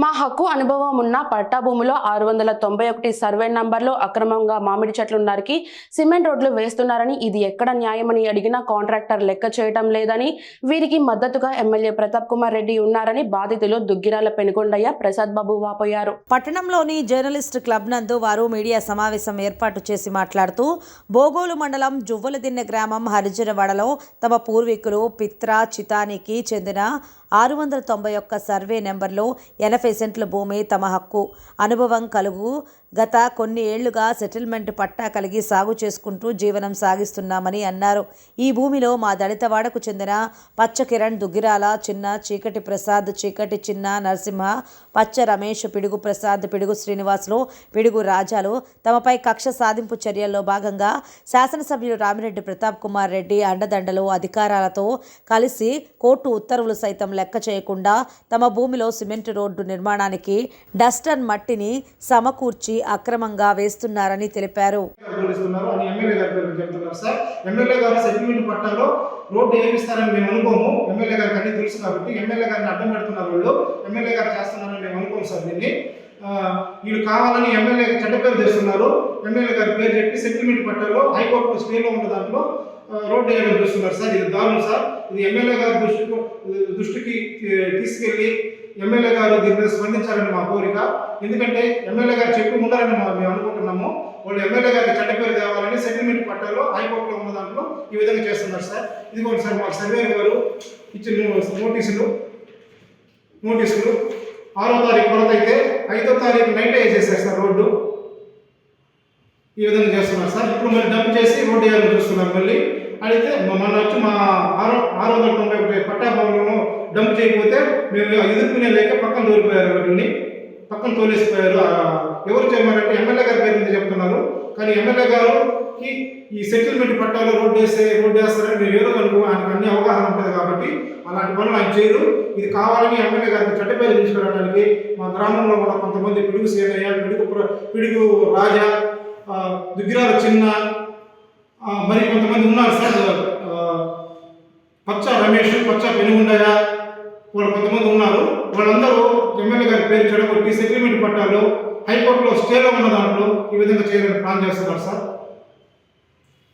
మా హక్కు అనుభవం ఉన్న పట్టాభూమిలో ఆరు వందల తొంభై ఒకటి సర్వే నంబర్లో అక్రమంగా మామిడి చెట్లు నరికి సిమెంట్ రోడ్లు వేస్తున్నారని ఇది ఎక్కడ న్యాయమని అడిగినా కాంట్రాక్టర్ లెక్క చేయటం లేదని వీరికి మద్దతుగా ఎమ్మెల్యే ప్రతాప్ కుమార్ రెడ్డి ఉన్నారని బాధితులు దుగ్గిరాల పెనుకొండయ్య ప్రసాద్ బాబు వాపోయారు. పట్టణంలోని జర్నలిస్ట్ క్లబ్ నందు వారు మీడియా సమావేశం ఏర్పాటు చేసి మాట్లాడుతూ బోగోలు మండలం జువ్వలదిన్నె గ్రామం హరిజనవాడలో తమ పూర్వీకులు పిత్ర చితానికి చెందిన ఆరు వందల తొంభై ఒక్క సర్వే నెంబర్లో ఎనభై సెంట్ల భూమి తమ హక్కు అనుభవం కలుగు. గత కొన్ని ఏళ్ళుగా సెటిల్మెంట్ పట్టా కలిగి సాగు చేసుకుంటూ జీవనం సాగిస్తున్నామని అన్నారు. ఈ భూమిలో మా దళితవాడకు చెందిన పచ్చ కిరణ్ దుగ్గిరాల చిన్న చీకటి ప్రసాద్ చీకటి చిన్న నరసింహ పచ్చ రమేష్ పిడుగు ప్రసాద్ పిడుగు శ్రీనివాసులు పిడుగు రాజాలు తమపై కక్ష సాధింపు చర్యల్లో భాగంగా శాసనసభ్యులు రామిరెడ్డి ప్రతాప్ కుమార్ రెడ్డి అండదండలు అధికారాలతో కలిసి కోర్టు ఉత్తర్వులు సైతం లెక్క చేయకుండా తమ భూమిలో సిమెంట్ రోడ్డు నిర్మాణానికి డస్టర్ మట్టిని సమకూర్చి అక్రమంగా వేస్తున్నారని తెలిపారు. రోడ్డు ఏమిస్తారని మేము అనుకోము. ఎమ్మెల్యే గారికి అన్ని తెలుసు కాబట్టి ఎమ్మెల్యే గారిని అడ్డం పెడుతున్నారు వాళ్ళు. ఎమ్మెల్యే గారు చేస్తున్నారని మేము అనుకోము సార్ దీన్ని. వీళ్ళు కావాలని ఎమ్మెల్యే చెడ్డ పేరు చేస్తున్నారు ఎమ్మెల్యే గారి పేరు చెప్పి సెటిల్మెంట్ పట్టాలో హైకోర్టు స్టేలో ఉన్న దాంట్లో రోడ్డు వేయడం చూస్తున్నారు సార్? ఇది దారుణం సార్. ఇది ఎమ్మెల్యే గారి దృష్టికి దృష్టికి తీసుకెళ్ళి ఎమ్మెల్యే గారు దీని మీద స్పందించాలని మా కోరిక. ఎందుకంటే ఎమ్మెల్యే గారు చెప్పి ఉండాలని మా- మేము అనుకుంటున్నాము. వాళ్ళు ఎమ్మెల్యే గారికి చెడ్డ పేరు తేవాలని సెటిల్మెంట్ పట్టాలో హైకోర్టులో ఉన్న దాంట్లో ఈ విధంగా చేస్తున్నారు సార్. ఇదిగోండి సార్ మాకు సర్వే గారు ఇచ్చిన నోటీసులు. నోటీసులు. ఆరో తారీఖు కొరత అయితే ఐదో తారీఖు నైట్ వేసేసారు సార్ రోడ్డు. ఈ విధంగా చేస్తున్నారు సార్. ఇప్పుడు మళ్ళీ డంప్ చేసి రోడ్డు వేయాలని చూస్తున్నారు మళ్ళీ. అడిగితే మన వచ్చి మా ఆరో ఆరు వందల తొంభై ఒకటి పట్టాభవనంలో డంప్ చేయకపోతే మేము ఎదుర్కొనే లేక పక్కన తోలిపోయారు వాటిని పక్కన తోలేసిపోయారు. ఎవరు చెప్పారంటే ఎమ్మెల్యే గారి పేరు మీద చెప్తున్నారు. కానీ ఎమ్మెల్యే గారుకి ఈ సెటిల్మెంట్ పట్టాలో రోడ్డు వేస్తే రోడ్డు వేస్తారని మేము ఏదో అనుకో ఆయనకు అన్ని అవగాహన ఉంటుంది కాబట్టి అలాంటి పనులు ఆయన చేయరు. ఇది కావాలని ఎమ్మెల్యే గారికి చెడ్డ పేరు తీసుకురావడానికి మా గ్రామంలో కూడా కొంతమంది పిడుగు సేనయ్య పిడుగు పిడుగు రాజా దుగ్గిరాల చిన్న మరి కొంతమంది ఉన్నారు సార్. పచ్చ రమేష్ పచ్చ పెనుగుండయ్య వాళ్ళు కొంతమంది ఉన్నారు. వాళ్ళందరూ ఎమ్మెల్యే గారి పేరు చెడగొట్టి సెటిల్మెంట్ పట్టాలు హైకోర్టులో స్టేలో ఉన్న దాంట్లో ఈ విధంగా చేయాలని ప్లాన్ చేస్తున్నారు సార్.